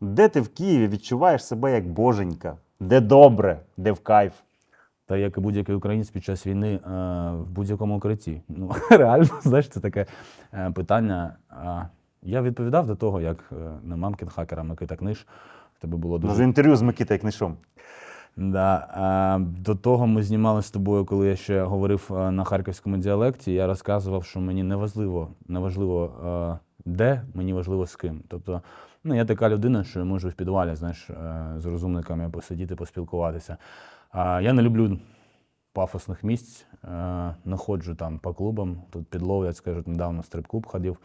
Де ти в Києві відчуваєш себе як боженька? Де добре, де в кайф? Та як і будь-який українець під час війни е, в будь-якому укритті. Ну, реально, знаєш, це таке е, питання. Я відповідав до того, як е, на мамкін хакера Микита Книж. Тебе було дуже Дуже інтерв'ю з Микитою Книшом. Да. А, до того ми знімали з тобою, коли я ще говорив е, на харківському діалекті. Я розказував, що мені не важливо, не важливо е, де, мені важливо з ким. Тобто, ну я така людина, що я можу в підвалі, знаєш, е, з розумниками посидіти, поспілкуватися. А я не люблю пафосних місць, не ходжу там по клубам. Тут підловлять, скажуть, недавно стрип-клуб ходив.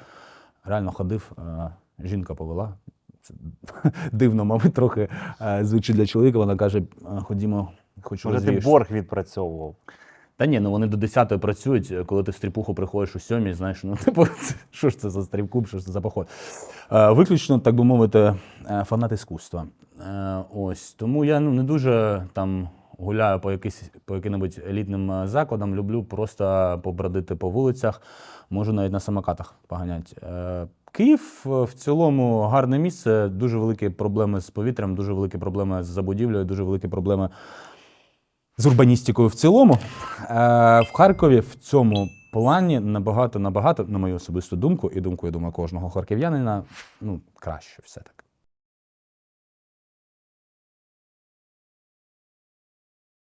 Реально ходив, е, жінка повела. Це дивно, мабуть, трохи е, звучить для чоловіка. Вона каже: «Е, ходімо, хочу Може, ти борг відпрацьовував. Та ні, ну вони до 10-ї працюють, е, коли ти в стріпуху приходиш у сьомій, знаєш, ну типу, що ж це за стріп-клуб, що ж це за поход. Е, виключно, так би мовити, е, фанат іскусства. Е, ось. Тому я ну, не дуже там гуляю по, якийсь, по яким-небудь елітним е, закладам, люблю просто побродити по вулицях, можу навіть на самокатах поганяти. Е, Київ в цілому гарне місце, дуже великі проблеми з повітрям, дуже великі проблеми з забудівлею, дуже великі проблеми з урбаністикою в цілому. Е, в Харкові в цьому плані набагато, набагато, на мою особисту думку, і думку, я думаю, кожного харків'янина, ну, краще все-таки.